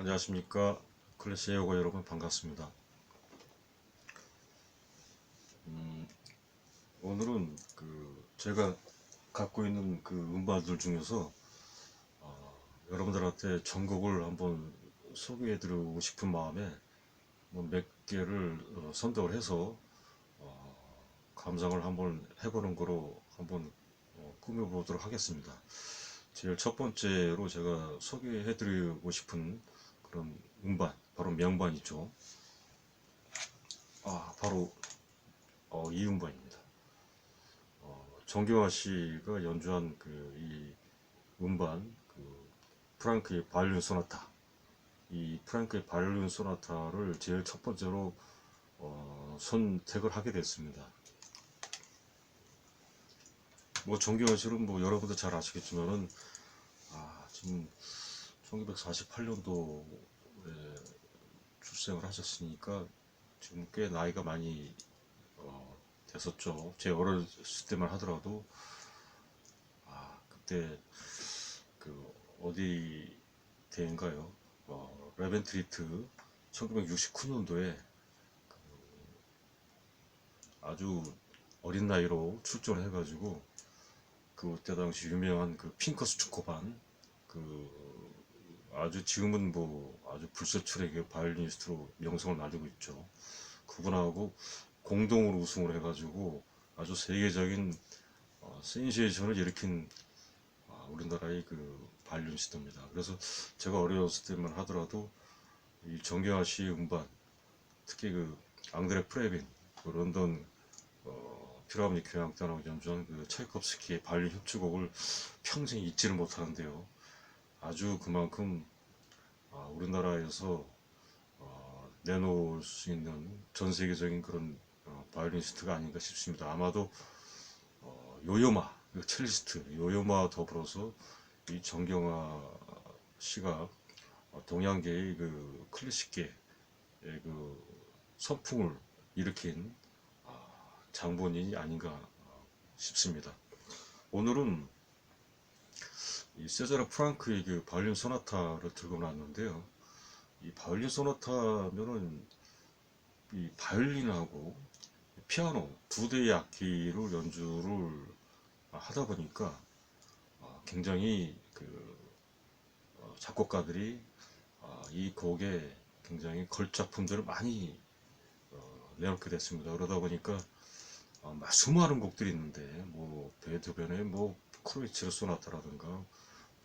안녕하십니까. 클래시 에어고 여러분 반갑습니다. 음, 오늘은 그 제가 갖고 있는 그 음반들 중에서 어, 여러분들한테 전곡을 한번 소개해 드리고 싶은 마음에 뭐 몇 개를 어, 선택을 해서 어, 감상을 한번 해보는 거로 한번 어, 꾸며보도록 하겠습니다. 제일 첫 번째로 제가 소개해 드리고 싶은 그런 음반, 바로 명반이죠. 아, 바로 어, 이 음반입니다. 어, 정경화 씨가 연주한 그 이 음반, 그 프랑크의 바이올린 소나타. 이 프랑크의 바이올린 소나타를 제일 첫 번째로 어, 선택을 하게 됐습니다. 뭐 정경화 씨는 뭐 여러분들 잘 아시겠지만은 아, 지금 1948년도에 출생을 하셨으니까 지금 꽤 나이가 많이 어, 됐었죠. 제 어렸을 때만 하더라도 아 그때 그 어디 대인가요? 어, 레벤트리트 1969년도에 아주 어린 나이로 출전을 해가지고 그때 당시 유명한 그 핑커스 축구반 그 아주 지금은 뭐 아주 불세출의 바이올리니스트로 명성을 날리고 있죠. 그분하고 공동으로 우승을 해가지고 아주 세계적인 어, 센세이션을 일으킨 아, 우리나라의 그 바이올리니스트입니다. 그래서 제가 어렸을 때만 하더라도 이 정경화 씨의 음반, 특히 그 앙드레 프레빈, 그 런던 어, 피라미드 교향단하고 연주한 그 차이콥스키의 바이올린 협주곡을 평생 잊지를 못하는데요. 아주 그만큼 아, 우리나라에서 어, 내놓을 수 있는 전 세계적인 그런 어, 바이올리니스트가 아닌가 싶습니다. 아마도 어, 요요마, 그 첼리스트 요요마 더불어서 이 정경화 씨가 어, 동양계의 그 클래식계의 그 선풍을 일으킨 아, 장본인이 아닌가 싶습니다. 오늘은 이 세자르 프랑크의 그 바이올린 소나타를 들고 나왔는데요. 이 바이올린 소나타면은 이 바이올린하고 피아노 두 대의 악기로 연주를 하다 보니까 어, 굉장히 그 어, 작곡가들이 어, 이 곡에 굉장히 걸작품들을 많이 어, 내놓게 됐습니다. 그러다 보니까 수많은 곡들이 있는데 뭐 베토벤의 뭐 크로이츠르 소나타라든가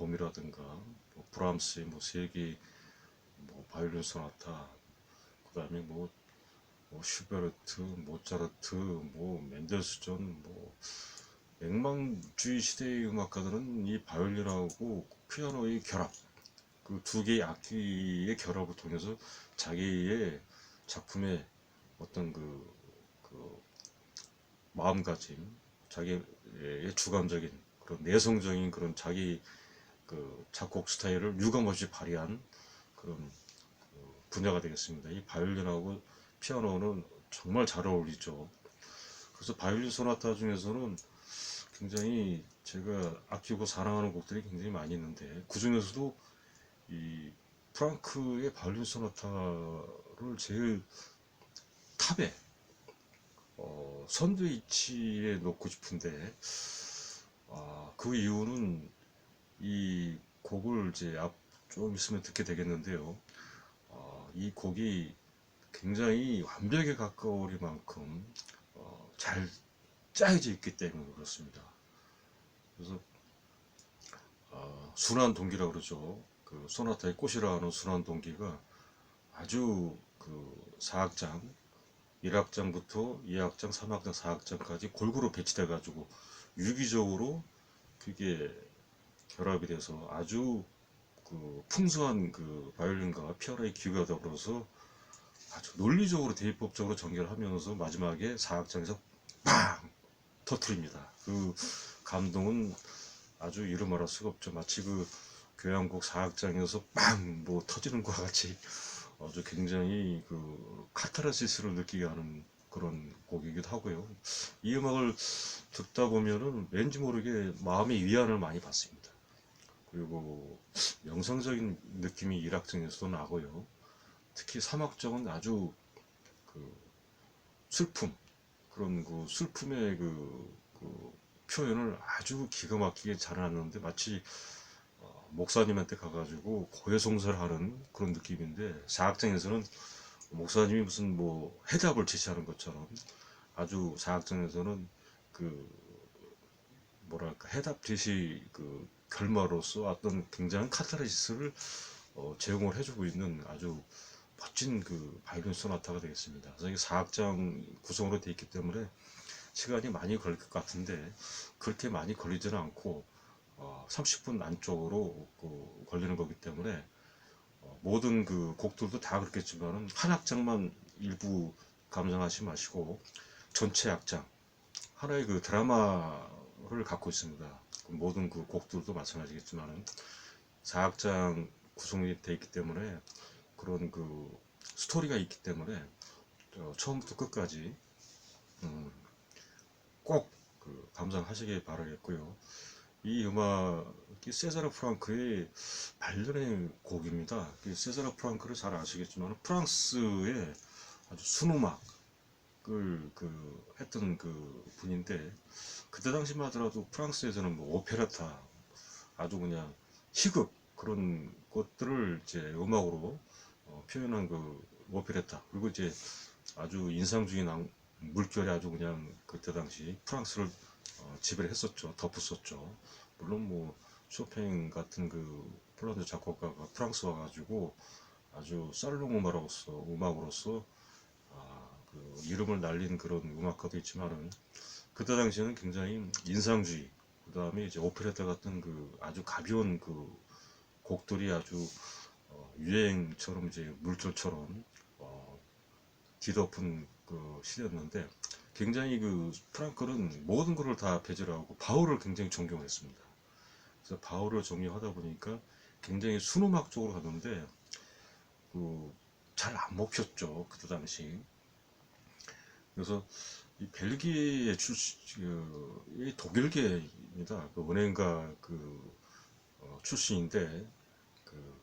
봄이라든가 뭐 브람스의 뭐 세기 뭐 바이올린 소나타 그다음에 뭐, 뭐 슈베르트 모차르트 뭐 멘델스존 뭐 맹망주의 시대의 음악가들은 이 바이올린하고 피아노의 결합 그 두 개의 악기의 결합을 통해서 자기의 작품의 어떤 그, 그 마음가짐 자기의 주관적인 그런 내성적인 그런 자기 그 작곡 스타일을 유감없이 발휘한 그런 그 분야가 되겠습니다. 이 바이올린하고 피아노는 정말 잘 어울리죠. 그래서 바이올린 소나타 중에서는 굉장히 제가 아끼고 사랑하는 곡들이 굉장히 많이 있는데 그 중에서도 이 프랑크의 바이올린 소나타를 제일 탑에 어, 선두위치에 놓고 싶은데 아, 그 이유는 이 곡을 이제 앞 좀 있으면 듣게 되겠는데요. 어, 이 곡이 굉장히 완벽에 가까우리만큼 어, 잘 짜여져 있기 때문에 그렇습니다. 그래서 어, 순환 동기라고 그러죠. 그 소나타의 꽃이라 하는 순환 동기가 아주 그 4악장 1악장부터 2악장, 3악장, 4악장까지 골고루 배치돼 가지고 유기적으로 그게 결합이 돼서 아주 그 풍성한 그 바이올린과 피아노의 기교가 더불어서 아주 논리적으로 대입법적으로 전개를 하면서 마지막에 4악장에서 빵 터트립니다. 그 감동은 아주 이루 말할 수가 없죠. 마치 그 교향곡 4악장에서 빵 뭐 터지는 것과 같이 아주 굉장히 그 카타르시스를 느끼게 하는 그런 곡이기도 하고요. 이 음악을 듣다 보면은 왠지 모르게 마음의 위안을 많이 받습니다. 그리고 명성적인 느낌이 일악장에서도 나고요. 특히 삼악장은 아주 그 슬픔 그런 그 슬픔의 그, 그 표현을 아주 기가 막히게 잘 해놨는데 마치 어, 목사님한테 가가지고 고해성사를 그런 느낌인데 사악장에서는 목사님이 무슨 뭐 해답을 제시하는 것처럼 아주 사악장에서는 그 뭐랄까 해답 제시 그 결과로서 어떤 굉장한 카타르시스를 어, 제공을 해주고 있는 아주 멋진 그 바이올린 소나타가 되겠습니다. 그래서 이게 4악장 구성으로 되어 있기 때문에 시간이 많이 걸릴 것 같은데 그렇게 많이 걸리지는 않고 어, 30분 안쪽으로 그 걸리는 거기 때문에 어, 모든 그 곡들도 다 그렇겠지만은 한 악장만 일부 감상하지 마시고 전체 악장 하나의 그 드라마를 갖고 있습니다. 그 모든 그 곡들도 마찬가지겠지만은 4악장 구성이 되어 있기 때문에 그런 그 스토리가 있기 때문에 어, 처음부터 끝까지 음, 꼭그 감상하시길 바라겠고요. 이 음악이 세자르 프랑크의 발견의 곡입니다. 이 세자르 프랑크를 잘 아시겠지만 프랑스의 아주 순음악을 그 했던 그 분인데 그때 당시만 하더라도 프랑스에서는 뭐 오페라타 아주 그냥 희극 그런 것들을 이제 음악으로 어, 표현한 그 오페레타. 그리고 이제 아주 인상적인 악- 물결이 아주 그냥 그때 당시 프랑스를 어, 지배를 했었죠. 덮었었죠. 물론 뭐 쇼팽 같은 그 폴란드 작곡가가 프랑스 와가지고 아주 살롱 음악으로서 음악으로서 아, 그 이름을 날린 그런 음악가도 있지만은 그때 당시에는 굉장히 인상주의 그 다음에 이제 오페레타 같은 그 아주 가벼운 그 곡들이 아주 어, 유행처럼 이제 물결처럼 어, 뒤덮은 그 시대였는데 굉장히 그 프랑크는 모든 것을 다 배제하고 바울을 굉장히 존경했습니다. 그래서 바울을 존경하다 보니까 굉장히 순음악 쪽으로 갔는데 그 잘 안 먹혔죠 그때 당시. 그래서 이 벨기에 출시 그, 이 독일계입니다. 그 은행가 그 어, 출신인데 그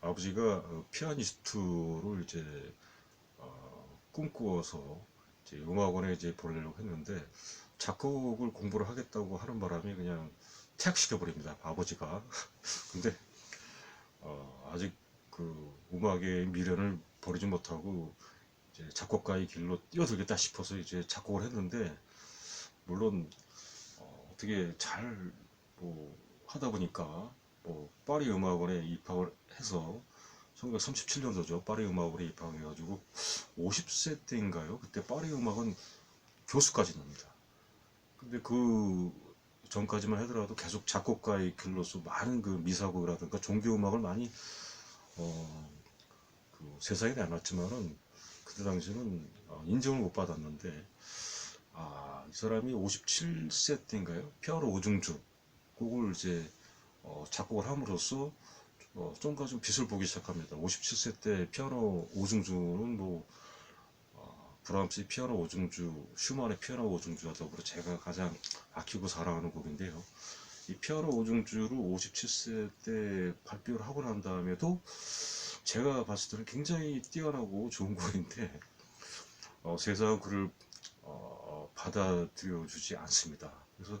아버지가 어, 피아니스트를 이제 어, 꿈꾸어서 이제 음악원에 이제 보내려고 했는데 작곡을 공부를 하겠다고 하는 바람에 그냥 퇴학시켜 버립니다. 아버지가. 근데 어, 아직 그 음악의 미련을 버리지 못하고 이제 작곡가의 길로 뛰어들겠다 싶어서 이제 작곡을 했는데 물론 어, 어떻게 잘 뭐 하다 보니까 뭐 파리 음악원에 입학을 해서 1937년도죠. 파리 음악원에 입학해가지고 50세 때인가요? 그때 파리 음악은 교수까지 납니다. 근데 그 전까지만 하더라도 계속 작곡가의 길로서 많은 그 미사곡이라든가 종교 음악을 많이 어, 그 세상에 내놨지만은 그때 당시는 어, 인정을 못 받았는데 아, 이 사람이 57세 때인가요? 피아노 오중주 곡을 이제 어, 작곡을 함으로써 어, 좀가 좀 빛을 보기 시작합니다. 57세 때 피아노 오중주는 뭐 어, 브람스의 피아노 오중주, 슈만의 피아노 오중주와 더불어 제가 가장 아끼고 사랑하는 곡인데요. 이 피아노 오중주를 57세 때 발표를 하고 난 다음에도 제가 봤을 때는 굉장히 뛰어나고 좋은 곡인데 어, 세상은 그를 어, 받아들여 주지 않습니다. 그래서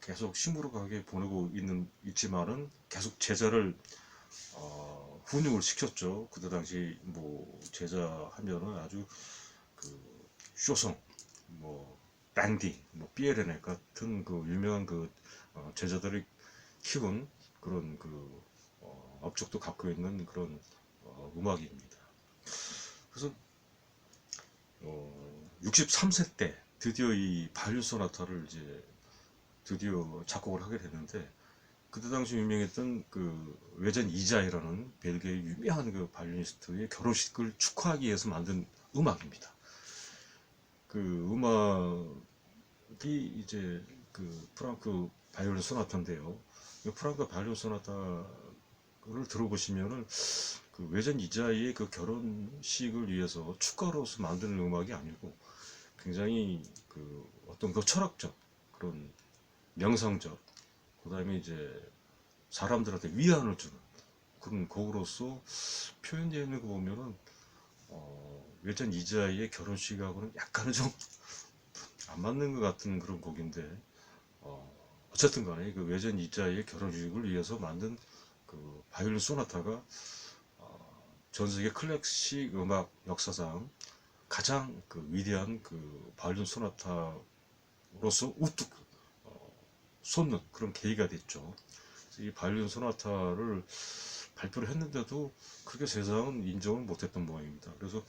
계속 시무룩하게 보내고 있는 있지만은 계속 제자를 어, 훈육을 시켰죠. 그때 당시 뭐 제자 하면은 아주 그 쇼송, 뭐 밴디, 뭐 피에르네 같은 그 유명한 그 어, 제자들을 키운 그런 그 어, 업적도 갖고 있는 그런 어, 음악입니다. 그래서 어, 63세 때 드디어 이 바이올린 소나타를 이제 드디어 작곡을 하게 됐는데 그때 당시 유명했던 그 외전 이자이라는 벨기에 유명한 그 바이올리니스트의 결혼식을 축하하기 위해서 만든 음악입니다. 그 음악이 이제 그 프랑크 바이올린 소나타인데요. 이 프랑크 바이올린 소나타 를 들어보시면은 그 외전 이자이의 그 결혼식을 위해서 축가로서 만드는 음악이 아니고 굉장히 그 어떤 그 철학적 그런 명상적 그 다음에 이제 사람들한테 위안을 주는 그런 곡으로서 표현되어 있는 거 보면은 어, 외전 이자의 결혼식하고는 약간은 좀 안 맞는 것 같은 그런 곡인데 어, 어쨌든 간에 그 외전 이자의 결혼식을 위해서 만든 그 바이올린 소나타가 어, 전 세계 클래식 음악 역사상 가장 그 위대한 그 바이올린 소나타로서 우뚝 어, 솟는 그런 계기가 됐죠. 이 바이올린 소나타를 발표를 했는데도 크게 세상은 인정을 못했던 모양입니다. 그래서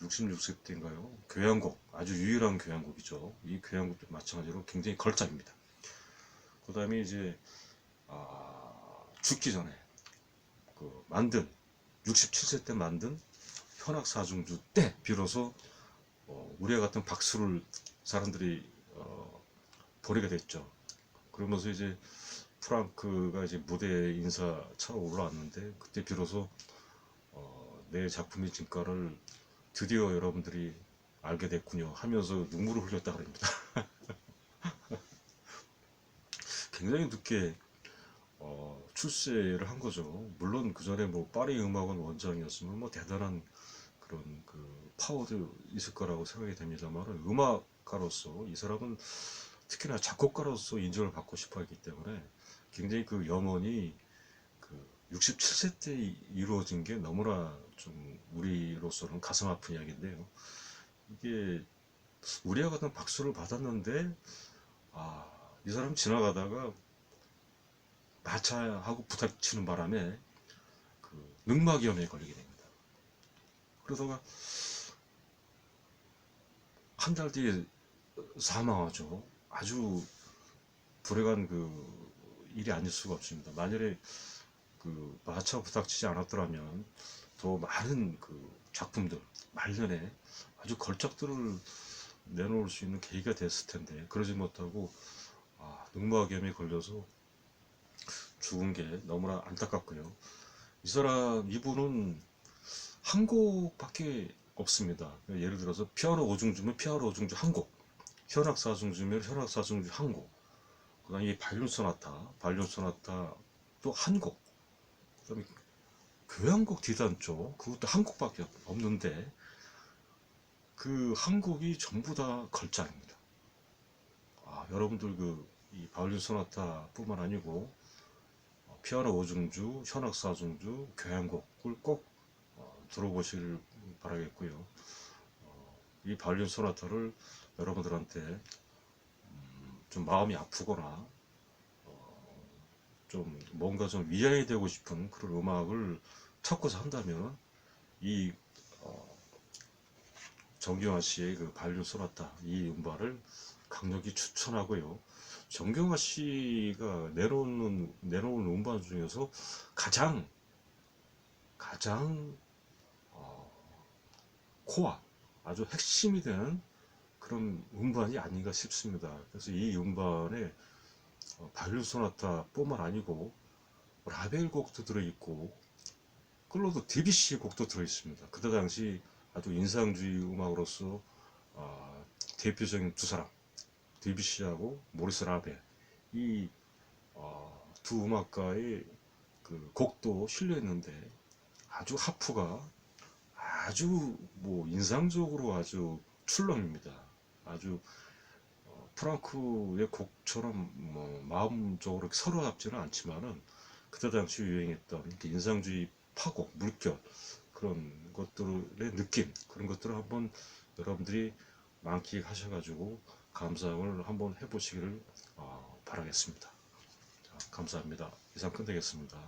66세 때인가요? 교향곡, 아주 유일한 교향곡이죠. 이 교향곡도 마찬가지로 굉장히 걸작입니다. 그 다음에 이제, 아, 죽기 전에, 그, 만든, 67세 때 만든 현악사중주 때 비로소, 어, 우리와 같은 박수를 사람들이, 어, 보내게 됐죠. 그러면서 이제, 프랑크가 이제 무대에 인사 차로 올라왔는데 그때 비로소 어, 내 작품의 진가를 드디어 여러분들이 알게 됐군요 하면서 눈물을 흘렸다 그럽니다. 굉장히 늦게 어, 출세를 한 거죠. 물론 그 전에 뭐 파리 음악원 원장이었으면 뭐 대단한 그런 그 파워도 있을 거라고 생각이 됩니다만 음악가로서 이 사람은 특히나 작곡가로서 인정을 받고 싶어 했기 때문에 굉장히 그 염원이 그 67세 때 이루어진 게 너무나 좀 우리로서는 가슴 아픈 이야기인데요. 이게 우리와 같은 박수를 받았는데 아, 이 사람 지나가다가 마차하고 부닥치는 바람에 그 늑막염에 걸리게 됩니다. 그러다가 한달 뒤에 사망하죠. 아주 불행한 그 일이 아닐 수가 없습니다. 만약에 그 마차 부닥치지 않았더라면 더 많은 그 작품들 말년에 아주 걸작들을 내놓을 수 있는 계기가 됐을 텐데 그러지 못하고 아, 늑막염에 걸려서 죽은 게 너무나 안타깝고요. 이 사람 이분은 한 곡밖에 없습니다. 예를 들어서 피아노 오중주면 피아노 오중주 한 곡, 현악 사중주면 현악 사중주 한 곡, 그 다음에 이 발륨 소나타, 발륨 소나타 또 한 곡, 그 다음에 교향곡 뒤단조 그것도 한 곡밖에 없는데 그 한 곡이 전부 다 걸작입니다. 아, 여러분들 그 이 바이올린 소나타뿐만 아니고 어, 피아노 오중주, 현악 사중주, 교향곡을 꼭 어, 들어보시길 바라겠고요. 어, 이 바이올린 소나타를 여러분들한테 음, 좀 마음이 아프거나 어, 좀 뭔가 좀 위안이 되고 싶은 그런 음악을 찾고서 한다면 이 어, 정경화 씨의 그 바이올린 소나타 이 음반을 강력히 추천하고요. 정경화 씨가 내놓는 내놓은 음반 중에서 가장 가장 어, 코어 아주 핵심이 되는 그런 음반이 아닌가 싶습니다. 그래서 이 음반에 어, 바이올린 소나타뿐만 아니고 라벨 곡도 들어있고 클로드 디비시 곡도 들어있습니다. 그때 당시 아주 인상주의 음악으로서 아, 대표적인 두 사람 디비시하고 모리스 라벨 이 어, 두 음악가의 그 곡도 실려있는데 아주 하프가 아주 뭐 인상적으로 아주 출렁입니다. 아주 어, 프랑크의 곡처럼 뭐 마음적으로 서로잡지는 않지만은 그때 당시 유행했던 인상주의 파고 물결 그런 것들의 느낌 그런 것들을 한번 여러분들이 만끽하셔가지고 감상을 한번 해보시기를 어, 바라겠습니다. 자, 감사합니다. 이상 끝내겠습니다.